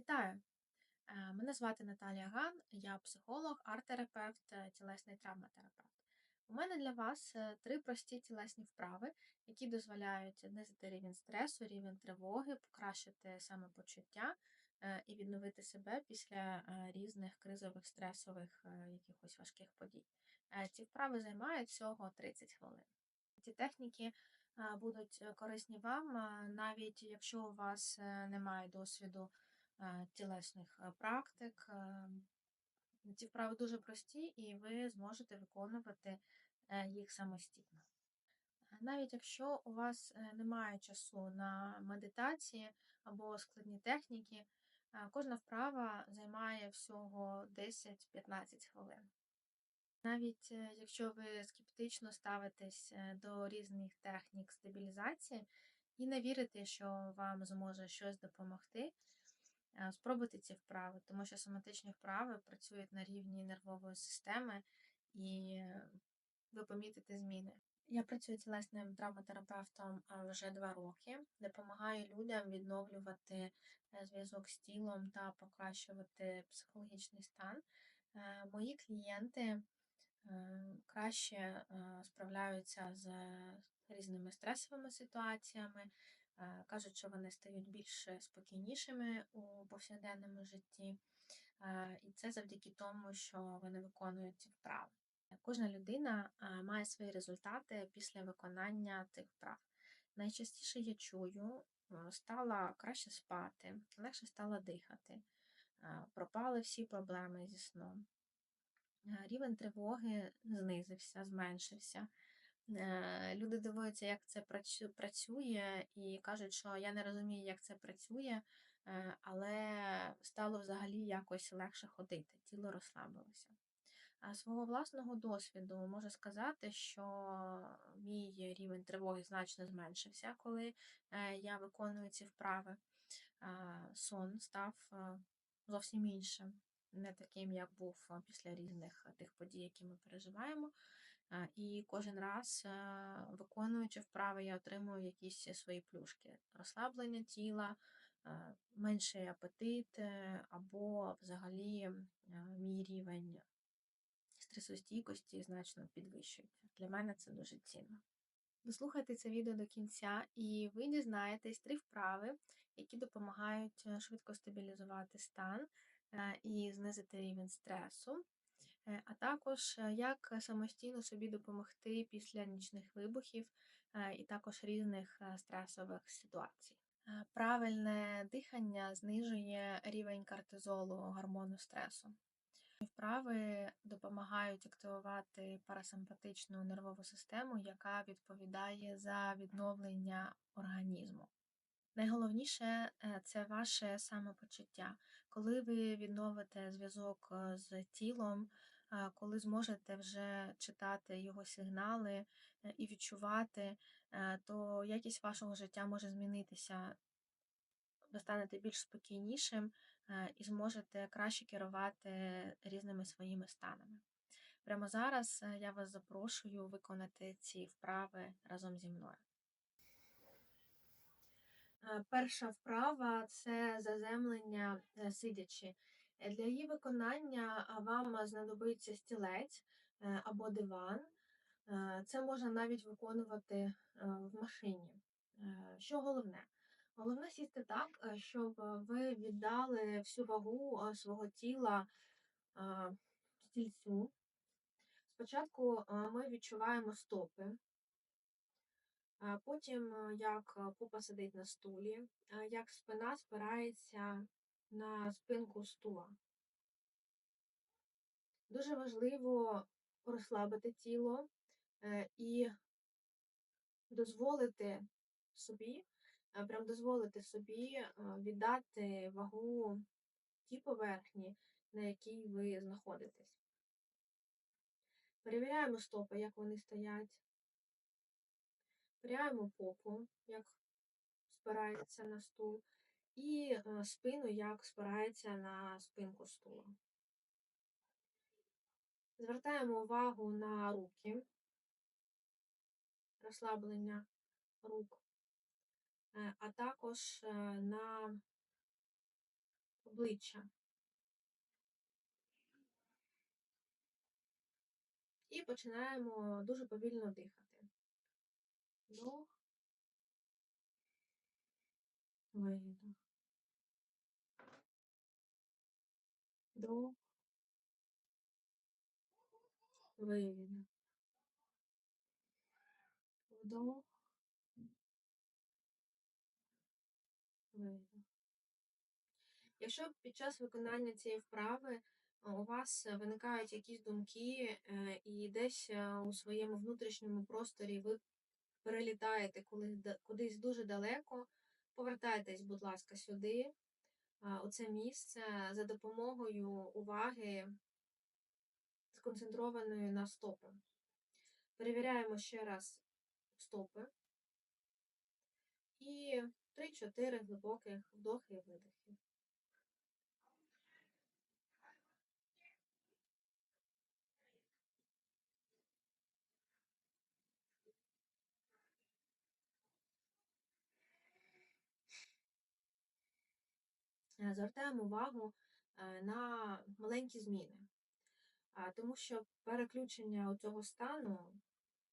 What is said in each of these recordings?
Вітаю! Е, Мене звати Наталія Ган, я психолог, арт-терапевт, е, тілесний травматерапевт. У мене для вас е, три прості тілесні вправи, які дозволяють знизити рівень стресу, рівень тривоги, покращити самопочуття і відновити себе після різних кризових стресових якихось важких подій. Ці вправи займають всього 30 хвилин. Ці техніки будуть корисні вам, навіть якщо у вас немає досвіду тілесних е, практик. Ці вправи дуже прості, і ви зможете виконувати їх самостійно. Навіть якщо у вас немає часу на медитації або складні техніки, кожна вправа займає всього 10-15 хвилин. Навіть е, якщо ви скептично ставитесь е, до різних технік стабілізації і не вірите, що вам зможе щось допомогти, спробуйте ці вправи, тому що соматичні вправи працюють на рівні нервової системи, і е, ви помітите зміни. Я працюю тілесним травматерапевтом вже два роки, допомагаю людям відновлювати е, зв'язок з тілом та покращувати психологічний стан. Е, Мої клієнти е, краще е, справляються з різними стресовими ситуаціями, е, кажуть, що вони стають більш спокійнішими у повсякденному житті, і це завдяки тому, що вони виконують ці вправи. Кожна людина має свої результати після виконання цих вправ. Найчастіше я чую, стала краще спати, легше стала дихати, пропали всі проблеми зі сном. Рівень тривоги знизився, зменшився. Е, Люди дивуються, як це працює, і кажуть, що я не розумію, як це працює, е, але стало взагалі якось легше ходити, тіло розслабилося. А свого власного досвіду можу сказати, що мій рівень тривоги значно зменшився, коли е, я виконую ці вправи. Сон став е, зовсім іншим, не таким, як був після різних тих подій, які ми переживаємо. І кожен раз, виконуючи вправи, я отримую якісь свої плюшки: розслаблення тіла, менший апетит, е, або взагалі мій рівень стресостійкості значно підвищується. Для мене це дуже цінно. Дослухайте це відео до кінця, і ви дізнаєтесь три вправи, які допомагають е, швидко стабілізувати стан е, і знизити рівень стресу, а також е, як самостійно собі допомогти після нічних вибухів е, і також різних е, стресових ситуацій. Е, Правильне дихання знижує рівень кортизолу гормону стресу. Вправи допомагають активувати парасимпатичну нервову систему, яка відповідає за відновлення організму. Найголовніше е, це ваше самопочуття. Коли ви відновите зв'язок е, з тілом, е, коли зможете вже читати його сигнали е, і відчувати, е, то якість вашого життя може змінитися. Ви станете більш спокійнішим е, і зможете краще керувати різними своїми станами. Прямо зараз я вас запрошую виконати ці вправи разом зі мною. Перша вправа це заземлення сидячи. Для її виконання вам знадобиться стілець е, або диван. Е, Це можна навіть виконувати е, в машині. Що головне? Головне сісти так, щоб ви віддали всю вагу свого тіла стільцю. Спочатку ми відчуваємо стопи, потім як попа сидить на стулі, як спина спирається на спинку стула. Дуже важливо розслабити тіло е, і дозволити собі, е, прям дозволити собі е, віддати вагу тій поверхні, на якій ви знаходитесь. Перевіряємо стопи, як вони стоять. Перевіряємо попу, як спирається на стул, і е, спину, як спирається на спинку стула. Звертаємо увагу на руки, розслаблення рук, е, а також е, на обличчя. І починаємо дуже повільно дихати. Вдох, видох. Вдох, видох. Вдох, видох. Якщо під час виконання цієї вправи е, у вас виникають якісь думки, е, і десь е, у своєму внутрішньому просторі ви перелітаєте кудись дуже далеко, повертайтесь, будь ласка, сюди, у це місце за допомогою уваги, сконцентрованої на стопи. Перевіряємо ще раз стопи. І 3-4 глибоких вдохи і видохи. Звертаємо увагу е, на маленькі зміни, тому що переключення цього стану,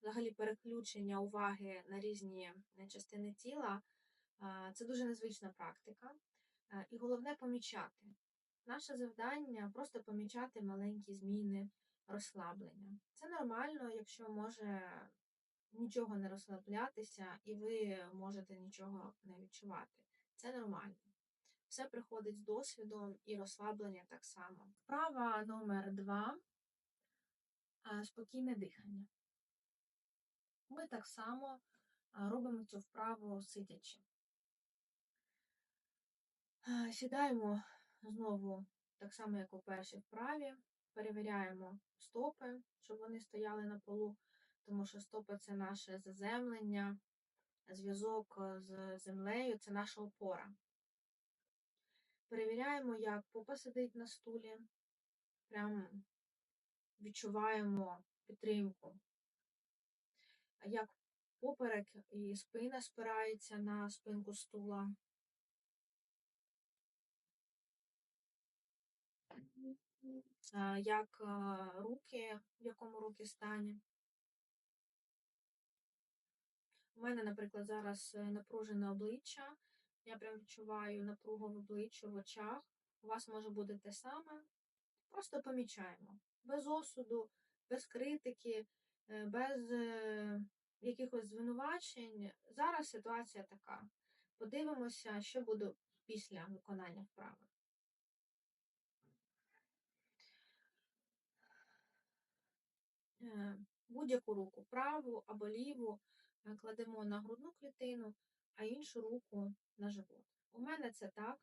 взагалі переключення уваги на різні е, частини тіла це дуже незвична практика. І головне помічати. Наше завдання просто помічати маленькі зміни, розслаблення. Це нормально, якщо може нічого не розслаблятися, і ви можете нічого не відчувати. Це нормально. Все приходить з досвідом і розслаблення так само. Вправа номер два спокійне дихання. Ми так само робимо цю вправу сидячи. Сідаємо знову, так само, як у першій вправі, перевіряємо стопи, щоб вони стояли на полу, тому що стопи це наше заземлення, зв'язок з землею це наша опора. Перевіряємо, як попа сидить на стулі, прям відчуваємо підтримку, як поперек і спина спирається на спинку стула. Як руки, в якому руки стані. У мене, наприклад, зараз е, напружене обличчя, я прям відчуваю напругу в обличчю, в очах. У вас може бути те саме. Просто помічаємо. Без осуду, без критики, е, без е, якихось звинувачень. Зараз ситуація така. Подивимося, що буде після виконання вправи. Е, будь-яку руку, праву або ліву, кладемо на грудну клітину, а іншу руку на живот. У мене це так,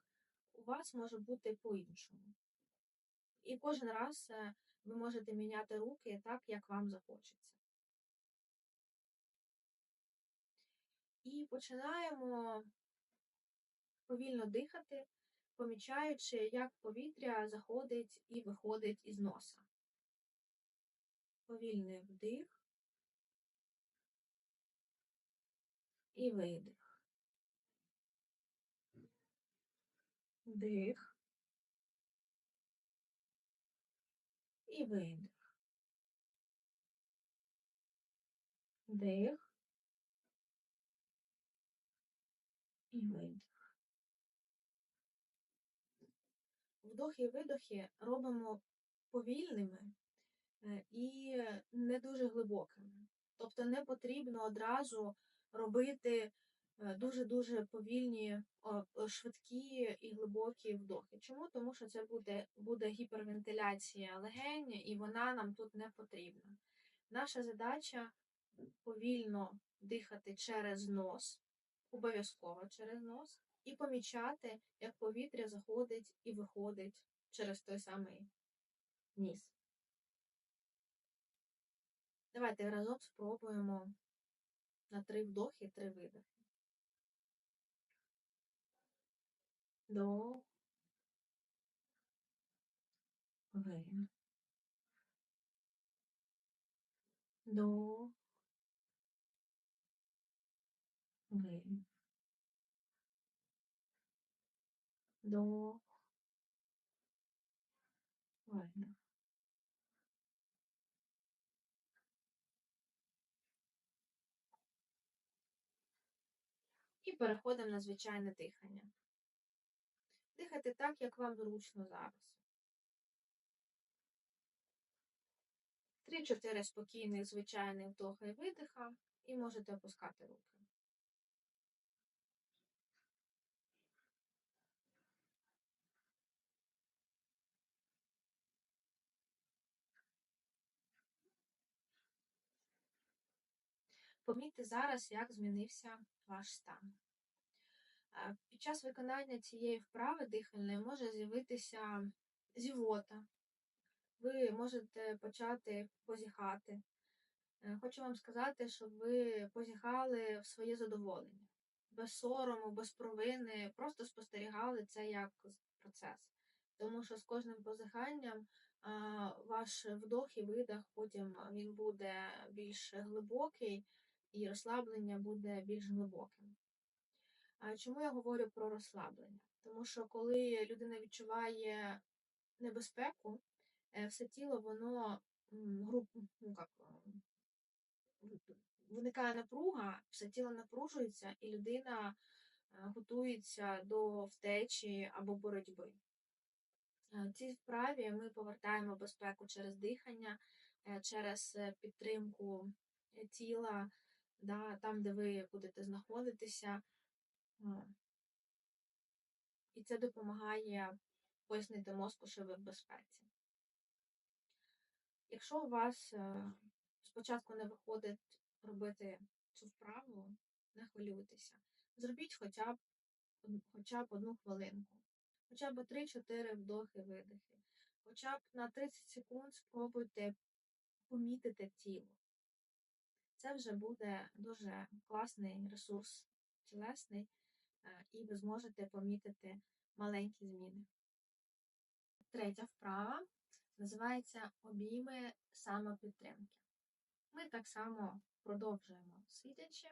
у вас може бути по-іншому. І кожен раз е, ви можете міняти руки так, як вам захочеться. І починаємо повільно дихати, помічаючи, як повітря заходить і виходить із носа. Повільний вдих і видих. Вдих. І видих. Вдих. І видих. Вдохи і видохи робимо повільними е, і не дуже глибокими. Тобто не потрібно одразу робити дуже-дуже повільні, швидкі і глибокі вдохи. Чому? Тому що це буде буде гіпервентиляція легень, і вона нам тут не потрібна. Наша задача повільно дихати через нос, обов'язково через нос, і помічати, як повітря заходить і виходить через той самий ніс. Давайте разом спробуємо на три вдохи, три видихи. До ви. До ви. До Видих. І переходимо на звичайне дихання. Дихайте так, як вам зручно зараз. Три-чотири спокійних, звичайних вдоха і видиха, і можете опускати руки. Помітьте зараз, як змінився ваш стан. Під час виконання цієї вправи дихальної може з'явитися зівота. Ви можете почати позіхати. Е, Хочу вам сказати, щоб ви позіхали в своє задоволення, без сорому, без провини, просто спостерігали це як процес. Тому що з кожним позиханням ваш вдох і видих потім він буде більш глибокий і розслаблення буде більш глибоким. Чому я говорю про розслаблення? Тому що коли людина відчуває небезпеку, е, все тіло воно ну, як, виникає напруга, все тіло напружується, і людина е, готується до втечі або боротьби. Е, В цій вправі ми повертаємо безпеку через дихання, е, через е, підтримку е, тіла, да, там, де ви будете знаходитися. І це допомагає пояснити мозку, що ви в безпеці. Якщо у вас е, спочатку не виходить робити цю вправу, не хвилюйтеся. Зробіть хоча б, хоча б одну хвилинку, хоча б 3-4 вдохи, видихи, хоча б на 30 секунд спробуйте помітити тіло. Це вже буде дуже класний ресурс тілесний, і ви зможете помітити маленькі зміни. Третя вправа називається обійми самопідтримки. Ми так само продовжуємо сидячи.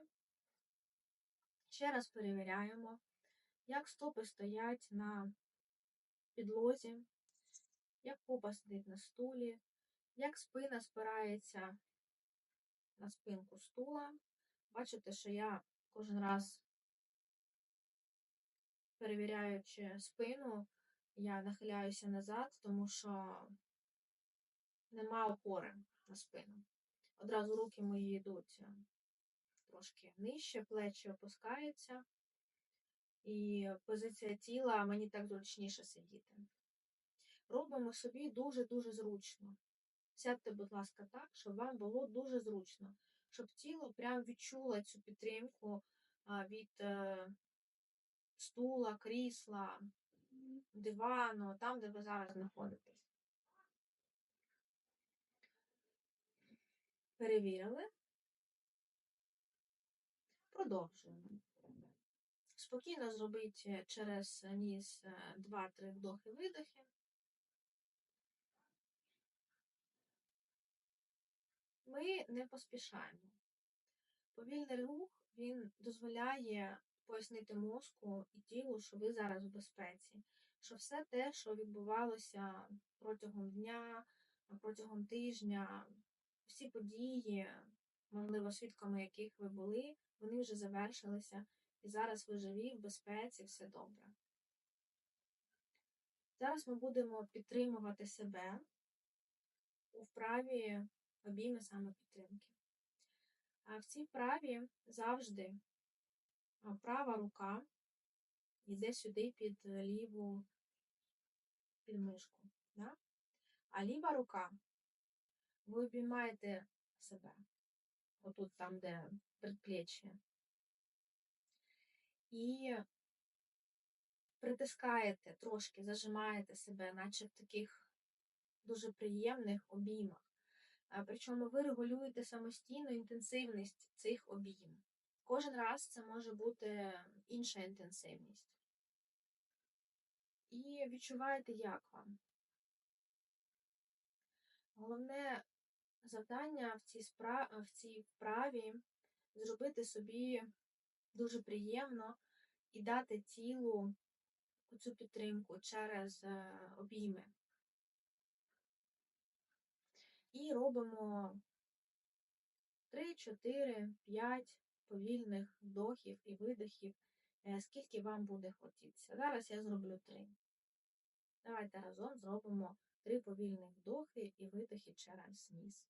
Ще раз перевіряємо, як стопи стоять на підлозі, як попа сидить на стулі, як спина спирається на спинку стула. Бачите, що я кожен раз, перевіряючи спину, я нахиляюся назад, тому що нема опори на спину. Одразу руки мої йдуть е, трошки нижче, плечі опускаються, і позиція тіла мені так зручніше сидіти. Робимо собі дуже-дуже зручно. Сядьте, будь ласка, так, щоб вам було дуже зручно, щоб тіло прям відчуло цю підтримку від е, стула, крісла, дивану, там, де ви зараз знаходитесь. Перевірили. Продовжуємо. Спокійно зробіть е, через ніс 2-3 вдохи-видохи. Ми не поспішаємо. Повільний рух він дозволяє пояснити мозку і тілу, що ви зараз в безпеці, що все те, що відбувалося протягом дня, протягом тижня, всі події, можливо, свідками яких ви були, вони вже завершилися, і зараз ви живі, в безпеці, все добре. Зараз ми будемо підтримувати себе у вправі обійми самопідтримки. А в цій вправі завжди права рука йде сюди під ліву підмишку. Да? А ліва рука ви обіймаєте себе, отут там, де предплечье, і притискаєте трошки, зажимаєте себе, наче в таких дуже приємних обіймах. Причому ви регулюєте самостійно інтенсивність цих обійм. Кожен раз це може бути інша інтенсивність. І відчуваєте, як вам. Головне завдання в цій, спра... в цій вправі зробити собі дуже приємно і дати тілу цю підтримку через е, обійми. І робимо 3, 4, 5 повільних вдохів і видохів, е, скільки вам буде хотітися. Зараз я зроблю 3. Давайте разом зробимо 3 повільних вдохи і видохи через ніс.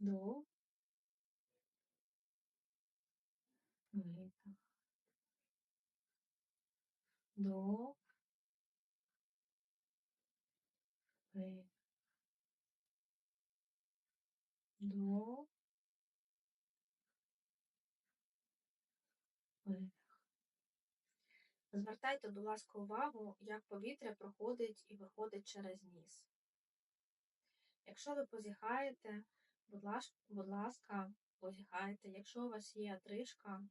Вдох. Видох. Вдох. Видох. Вдох. Видох. Звертайте, будь ласка, увагу, як повітря проходить і виходить через ніс. Якщо ви позіхаєте, будь ласка, будь ласка, позіхайте. Якщо у вас є тришка,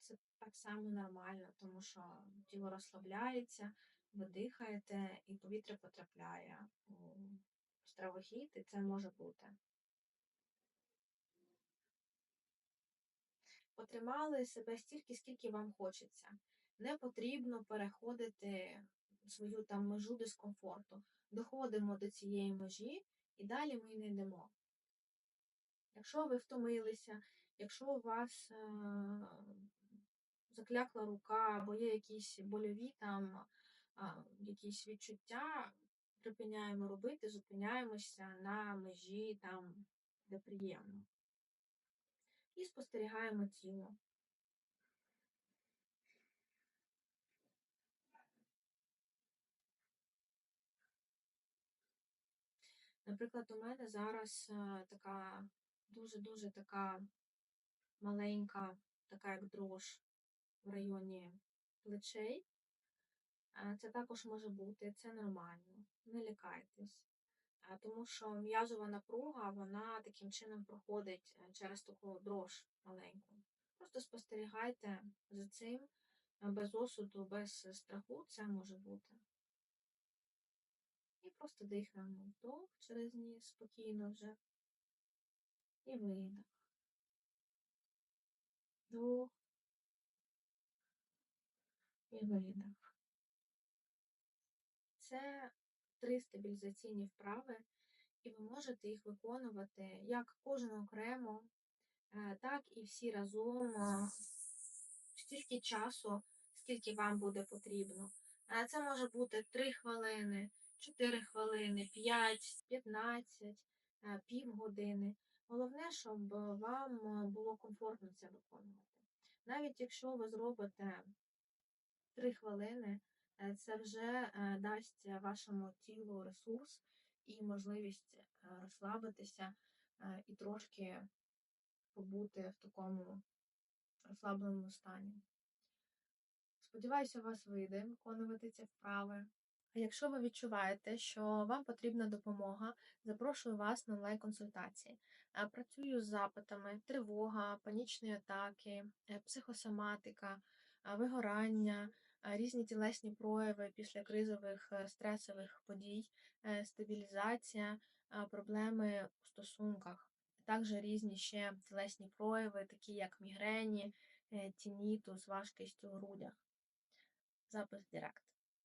це так само нормально, тому що тіло розслабляється, ви дихаєте і повітря потрапляє у стравохід, це може бути. Потримали себе стільки, скільки вам хочеться. Не потрібно переходити свою там межу дискомфорту. Доходимо до цієї межі і далі ми не йдемо. Якщо ви втомилися, якщо у вас е заклякла рука, або є якісь больові там е якісь відчуття, припиняємо робити, зупиняємося на межі там, де приємно. І спостерігаємо тіло. Наприклад, у мене зараз е, така дуже-дуже така маленька, така як дрож в районі плечей. Е, це також може бути, це нормально, не лякайтесь. Е, тому що м'язова напруга, вона таким чином проходить через таку дрож маленьку. Просто спостерігайте за цим без осуду, без страху, це може бути. І просто дихаємо вдох через ніс спокійно вже. І видох. Вдох. І видох. Це три стабілізаційні вправи, і ви можете їх виконувати як кожен окремо, е, так і всі разом е, стільки часу, скільки вам буде потрібно. Е, це може бути 3 хвилини, 4 хвилини, 5, 15, е, півгодини. Головне, щоб вам було комфортно це виконувати. Навіть якщо ви зробите 3 хвилини, це вже дасть вашому тілу ресурс і можливість розслабитися і трошки побути в такому розслабленому стані. Сподіваюся, у вас вийде виконувати ці вправи. А якщо ви відчуваєте, що вам потрібна допомога, запрошую вас на онлайн-консультації. Працюю з запитами: тривога, панічні атаки, е, психосоматика, вигорання, різні тілесні прояви після кризових е, стресових подій, е, стабілізація, проблеми у стосунках. Також різні ще тілесні прояви, такі як мігрені, тінітус, важкість у грудях. Запис Директ.